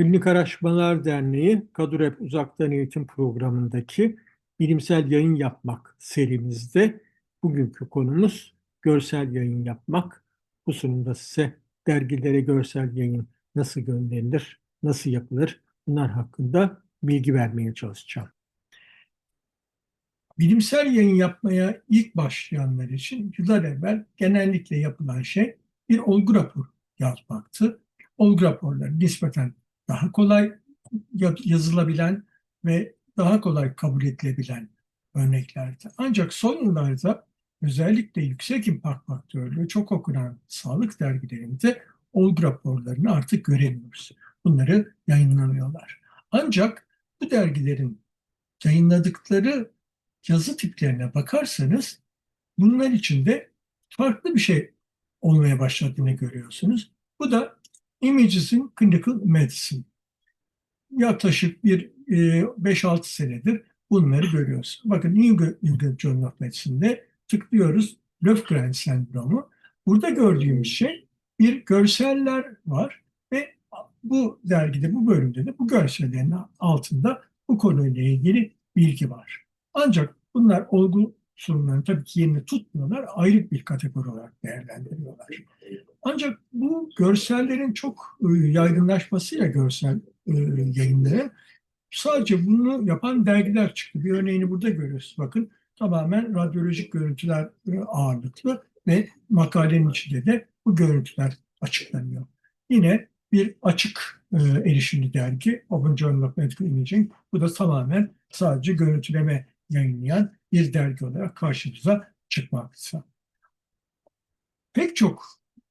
Klinik Araştırmalar Derneği Kadurep Uzaktan Eğitim Programı'ndaki bilimsel yayın yapmak serimizde bugünkü konumuz görsel yayın yapmak. Bu sunumda size dergilere görsel yayın nasıl gönderilir, nasıl yapılır bunlar hakkında bilgi vermeye çalışacağım. Bilimsel yayın yapmaya ilk başlayanlar için yıllar evvel genellikle yapılan şey bir olgu raporu yazmaktı. Olgu raporları nispeten daha kolay yazılabilen ve daha kolay kabul edilebilen örneklerdi. Ancak son yıllarda özellikle yüksek impact faktörlü çok okunan sağlık dergilerinde olgu raporlarını artık göremiyoruz. Bunları yayınlamıyorlar. Ancak bu dergilerin yayınladıkları yazı tiplerine bakarsanız bunlar içinde farklı bir şey olmaya başladığını görüyorsunuz. Bu da Images in Clinical Medicine. Yaklaşık bir 5-6 e, senedir bunları görüyoruz. Bakın New England Journal of Medicine'de tıklıyoruz Löfgren sendromu. Burada gördüğümüz şey bir görseller var ve bu dergide, bu bölümde de bu görsellerin altında bu konuyla ilgili bilgi var. Ancak bunlar olgu sorunlarını tabii ki yerini tutmuyorlar. Ayrı bir kategori olarak değerlendiriyorlar. Ancak bu görsellerin çok e, yaygınlaşmasıyla görsel e, yayınların sadece bunu yapan dergiler çıktı. Bir örneğini burada görüyoruz. Bakın tamamen radyolojik görüntüler e, ağırlıklı ve makalenin içinde de bu görüntüler açıklanıyor. Yine bir açık erişimli dergi Open Journal of Medical Imaging. Bu da tamamen sadece görüntüleme yayınlayan bir dergi olarak karşımıza çıkmakta. Pek çok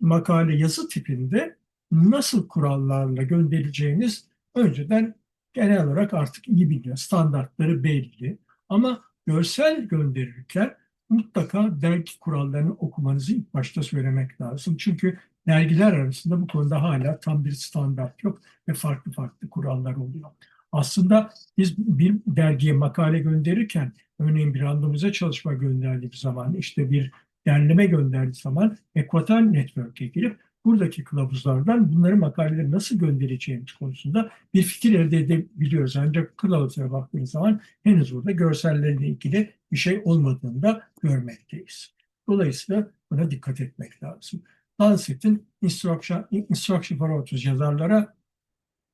makale yazı tipinde nasıl kurallarla gönderileceğiniz önceden genel olarak artık iyi biliniyor. Standartları belli. Ama görsel gönderirken mutlaka dergi kurallarını okumanızı ilk başta söylemek lazım. Çünkü dergiler arasında bu konuda hala tam bir standart yok ve farklı farklı kurallar oluyor. Aslında biz bir dergiye makale gönderirken örneğin bir randomize çalışma gönderdiği zaman işte bir derleme gönderdiği zaman Ekvator Network'e girip buradaki kılavuzlardan bunları makaleleri nasıl göndereceğimiz konusunda bir fikir elde edebiliyoruz. Ancak kılavuza baktığımız zaman henüz burada görsellerle ilgili bir şey olmadığını da görmekteyiz. Dolayısıyla buna dikkat etmek lazım. Lancet'in Instruction, Instruction for Authors yazarlara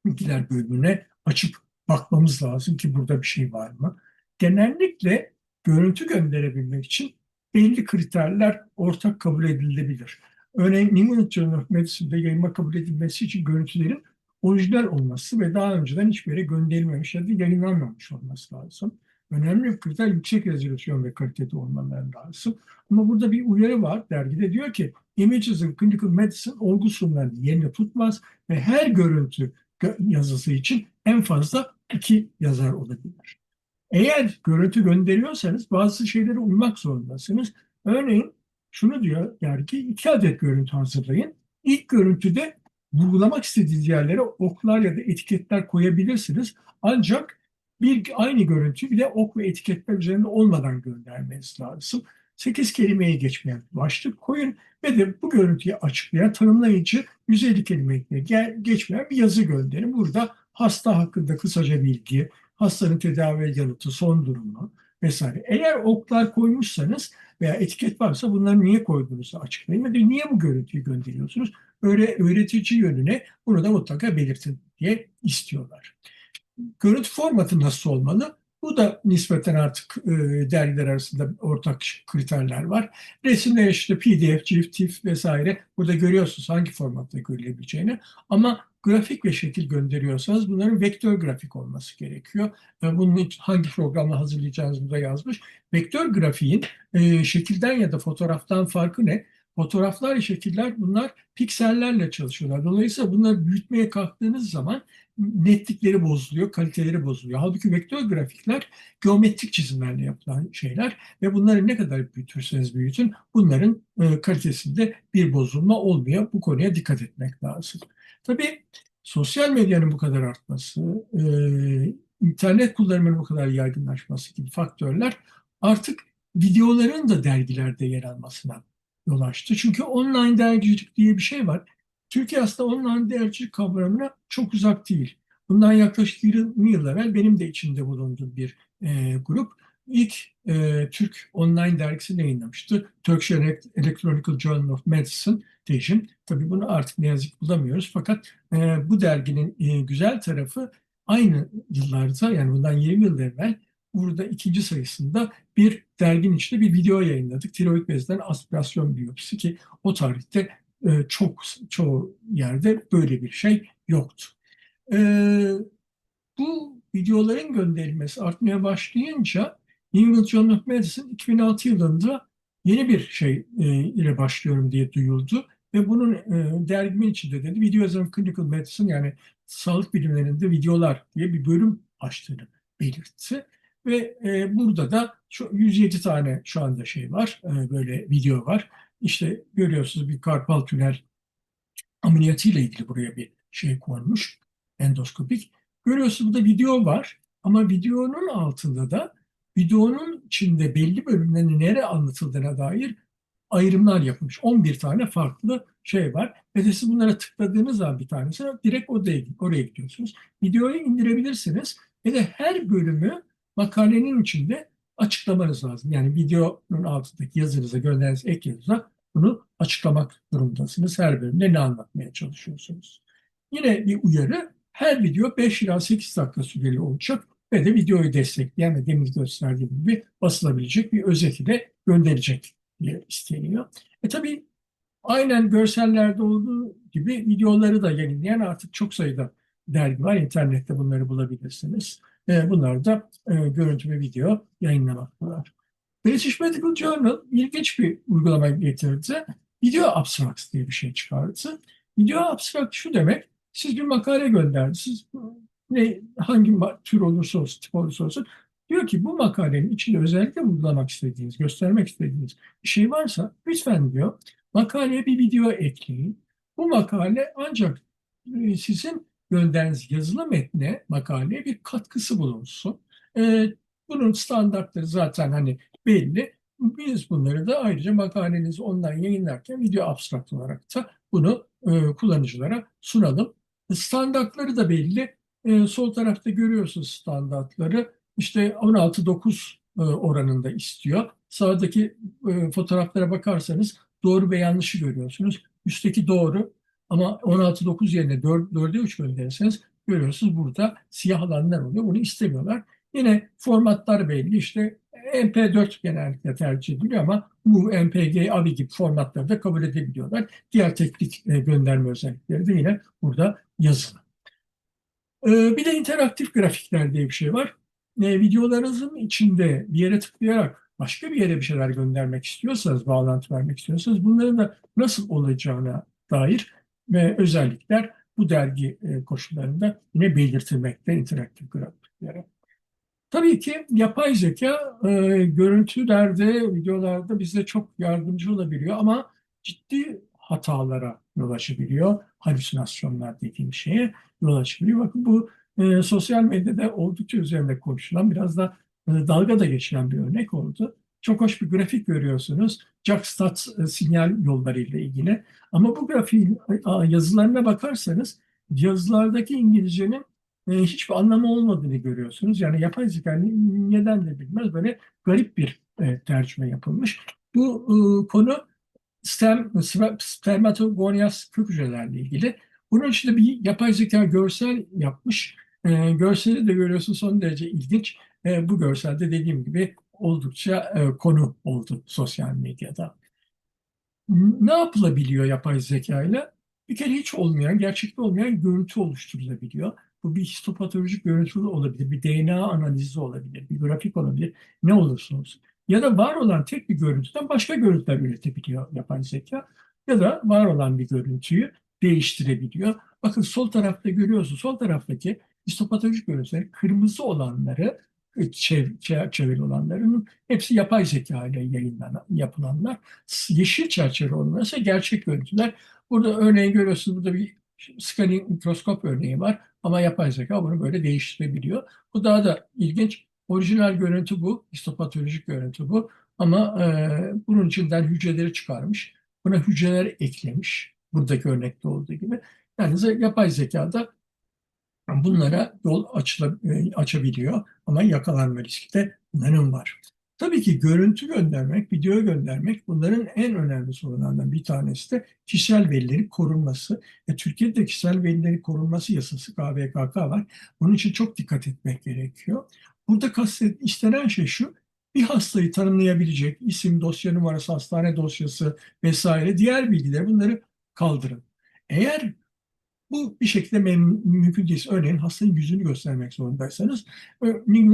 bilgiler bölümüne açıp bakmamız lazım ki burada bir şey var mı? Genellikle görüntü gönderebilmek için belli kriterler ortak kabul edilebilir. Örneğin New England Journal of Medicine'de yayınma kabul edilmesi için görüntülerin orijinal olması ve daha önceden hiçbir yere gönderilmemiş ya da yayınlanmamış olması lazım. Önemli bir kriter yüksek rezolüsyon ve kalitede olmaları lazım. Ama burada bir uyarı var. Dergide diyor ki Images in Clinical Medicine olgu sunumlarını yerine tutmaz ve her görüntü yazısı için en fazla iki yazar olabilir. Eğer görüntü gönderiyorsanız bazı şeylere uymak zorundasınız. Örneğin şunu diyor dergi iki adet görüntü hazırlayın. İlk görüntüde vurgulamak istediğiniz yerlere oklar ya da etiketler koyabilirsiniz. Ancak bir aynı görüntü bir de ok ve etiketler üzerinde olmadan göndermeniz lazım. 8 kelimeye geçmeyen başlık koyun ve de bu görüntüyü açıklayan tanımlayıcı 150 kelimeye geçmeyen bir yazı gönderin. Burada hasta hakkında kısaca bilgi, hastanın tedavi yanıtı, son durumu vesaire. Eğer oklar koymuşsanız veya etiket varsa bunları niye koyduğunuzu açıklayın ve de niye bu görüntüyü gönderiyorsunuz? Öyle öğretici yönüne bunu da mutlaka belirtin diye istiyorlar. Görüntü formatı nasıl olmalı? Bu da nispeten artık e, dergiler arasında ortak kriterler var. Resimler işte PDF, GIF, TIFF vesaire. Burada görüyorsunuz hangi formatta görülebileceğini. Ama grafik ve şekil gönderiyorsanız bunların vektör grafik olması gerekiyor. Bunun hangi programla hazırlayacağınızı da yazmış. Vektör grafiğin e, şekilden ya da fotoğraftan farkı ne? Fotoğraflar şekiller bunlar piksellerle çalışıyorlar. Dolayısıyla bunları büyütmeye kalktığınız zaman netlikleri bozuluyor, kaliteleri bozuluyor. Halbuki vektör grafikler geometrik çizimlerle yapılan şeyler ve bunları ne kadar büyütürseniz büyütün bunların e, kalitesinde bir bozulma olmuyor. Bu konuya dikkat etmek lazım. Tabii sosyal medyanın bu kadar artması, e, internet kullanımının bu kadar yaygınlaşması gibi faktörler artık videoların da dergilerde yer almasına yol açtı. Çünkü online dergicilik diye bir şey var. Türkiye aslında online dergicilik kavramına çok uzak değil. Bundan yaklaşık 20 yıl evvel benim de içinde bulunduğum bir e, grup ilk e, Türk online dergisini yayınlamıştı. Turkish Electronical Journal of Medicine Tejin. Tabii bunu artık ne yazık bulamıyoruz. Fakat e, bu derginin e, güzel tarafı aynı yıllarda yani bundan 20 yıl evvel burada ikinci sayısında bir derginin içinde bir video yayınladık. Tiroid bezden aspirasyon biyopsisi ki o tarihte e, çok çoğu yerde böyle bir şey yoktu. E, bu videoların gönderilmesi artmaya başlayınca New England Journal of Medicine 2006 yılında yeni bir şey e, ile başlıyorum diye duyuldu. Ve bunun e, dergimin içinde dedi Videos of Clinical Medicine yani sağlık bilimlerinde videolar diye bir bölüm açtığını belirtti. Ve e, burada da şu 107 tane şu anda şey var, e, böyle video var. İşte görüyorsunuz bir karpal tünel ameliyatıyla ilgili buraya bir şey konmuş, endoskopik. Görüyorsunuz burada video var ama videonun altında da videonun içinde belli bölümlerin nereye anlatıldığına dair ayrımlar yapılmış. 11 tane farklı şey var. Ve de siz bunlara tıkladığınız zaman bir tanesi direkt oraya, oraya gidiyorsunuz. Videoyu indirebilirsiniz ve de her bölümü makalenin içinde açıklamanız lazım. Yani videonun altındaki yazınıza gönderdiğiniz ek yazıda bunu açıklamak durumundasınız. Her bölümde ne anlatmaya çalışıyorsunuz. Yine bir uyarı. Her video 5 ila 8 dakika süreli olacak ve de videoyu destekleyen ve demin gösterdiğim gibi basılabilecek bir özeti de gönderecek diye isteniyor. E tabii aynen görsellerde olduğu gibi videoları da yayınlayan artık çok sayıda dergi var. İnternette bunları bulabilirsiniz. E, bunlar da e, görüntü ve video yayınlamaktalar. British Medical Journal ilginç bir uygulama getirdi. Video Abstracts diye bir şey çıkardı. Video Abstract şu demek, siz bir makale gönderdiniz. Ne, hangi tür olursa olsun, tip olursa olsun. Diyor ki bu makalenin içinde özellikle uygulamak istediğiniz, göstermek istediğiniz bir şey varsa lütfen diyor makaleye bir video ekleyin. Bu makale ancak e, sizin gönderdiğiniz yazılı metne, makaleye bir katkısı bulunsun. E, bunun standartları zaten hani belli. Biz bunları da ayrıca makalenizi online yayınlarken video abstrakt olarak da bunu e, kullanıcılara sunalım. Standartları da belli. E, sol tarafta görüyorsunuz standartları. İşte 16-9 e, oranında istiyor. Sağdaki e, fotoğraflara bakarsanız doğru ve yanlışı görüyorsunuz. Üstteki doğru ama 16-9 yerine 4, 4'e 3 gönderirseniz görüyorsunuz burada siyah alanlar oluyor. Bunu istemiyorlar. Yine formatlar belli. İşte MP4 genellikle tercih ediliyor ama bu MPG, AVI gibi formatları da kabul edebiliyorlar. Diğer teknik e, gönderme özellikleri de yine burada yazılı. E, bir de interaktif grafikler diye bir şey var. E, videolarınızın içinde bir yere tıklayarak başka bir yere bir şeyler göndermek istiyorsanız, bağlantı vermek istiyorsanız bunların da nasıl olacağına dair ve özellikler bu dergi koşullarında yine belirtilmekte interaktif grafiklere. Tabii ki yapay zeka e, görüntülerde, videolarda bize çok yardımcı olabiliyor ama ciddi hatalara yol açabiliyor. Halüsinasyonlar dediğim şeye yol açabiliyor. Bakın bu e, sosyal medyada oldukça üzerinde konuşulan, biraz da e, dalga da geçilen bir örnek oldu. Çok hoş bir grafik görüyorsunuz. Jackstat e, sinyal yollarıyla ilgili. Ama bu grafiğin e, yazılarına bakarsanız yazılardaki İngilizcenin e, hiçbir anlamı olmadığını görüyorsunuz. Yani yapay zeka neden de bilmez böyle garip bir tercüme yapılmış. Bu konu stem, spermatogonias kök hücrelerle ilgili. Bunun içinde bir yapay zeka görsel yapmış. E, görseli de görüyorsun son derece ilginç. E, bu görselde dediğim gibi oldukça e, konu oldu sosyal medyada. Ne yapılabiliyor yapay zeka ile? Bir kere hiç olmayan, gerçekte olmayan görüntü oluşturulabiliyor. Bu bir histopatolojik görüntü olabilir, bir DNA analizi olabilir, bir grafik olabilir, ne olursa olsun. Ya da var olan tek bir görüntüden başka görüntüler üretebiliyor yapay zeka. Ya da var olan bir görüntüyü değiştirebiliyor. Bakın sol tarafta görüyorsunuz, sol taraftaki histopatolojik görüntüler kırmızı olanları, çevre olanların hepsi yapay zeka ile yayınlanan, yapılanlar. Yeşil çerçeve olanlar ise gerçek görüntüler. Burada örneği görüyorsunuz, burada bir scanning mikroskop örneği var. Ama yapay zeka bunu böyle değiştirebiliyor. Bu daha da ilginç. Orijinal görüntü bu, histopatolojik görüntü bu. Ama e, bunun içinden hücreleri çıkarmış. Buna hücreler eklemiş. Buradaki örnekte olduğu gibi. Yani yapay zekada bunlara yol açıla- e, açabiliyor ama yakalanma riski de bunların var. Tabii ki görüntü göndermek, video göndermek bunların en önemli sorunlarından bir tanesi de kişisel verilerin korunması. E, Türkiye'de kişisel verilerin korunması yasası KVKK var. Bunun için çok dikkat etmek gerekiyor. Burada kastet, istenen şey şu, bir hastayı tanımlayabilecek isim, dosya numarası, hastane dosyası vesaire diğer bilgileri bunları kaldırın. Eğer bu bir şekilde mümkün değilse örneğin hastanın yüzünü göstermek zorundaysanız örneğin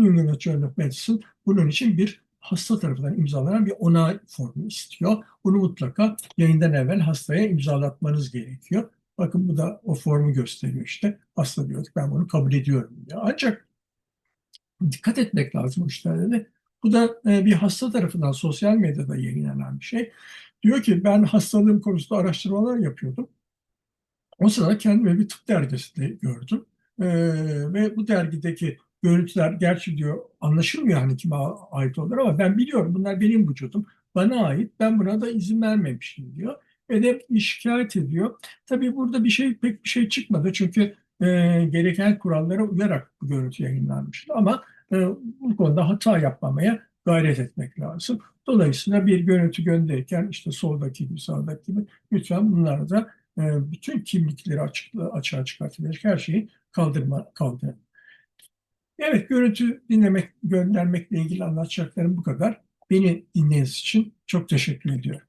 New England Journal of Medicine bunun için bir hasta tarafından imzalanan bir onay formu istiyor. Bunu mutlaka yayından evvel hastaya imzalatmanız gerekiyor. Bakın bu da o formu gösteriyor işte. Hasta diyor ki ben bunu kabul ediyorum diyor. Ancak dikkat etmek lazım işlerde de. Bu da e, bir hasta tarafından sosyal medyada yayınlanan bir şey. Diyor ki ben hastalığım konusunda araştırmalar yapıyordum. O sırada kendimi bir tıp dergisinde gördüm. Ee, ve bu dergideki görüntüler gerçi diyor anlaşılmıyor hani kime ait olur ama ben biliyorum bunlar benim vücudum. Bana ait. Ben buna da izin vermemişim diyor. Ve de şikayet ediyor. Tabii burada bir şey pek bir şey çıkmadı. Çünkü e, gereken kurallara uyarak bu görüntü yayınlanmıştı. Ama e, bu konuda hata yapmamaya gayret etmek lazım. Dolayısıyla bir görüntü gönderirken işte soldaki gibi sağdaki gibi lütfen bunları da e, bütün kimlikleri açıkla, açığa çıkartılacak her şeyi kaldırma, kaldırın. Evet, görüntü dinlemek, göndermekle ilgili anlatacaklarım bu kadar. Beni dinlediğiniz için çok teşekkür ediyorum.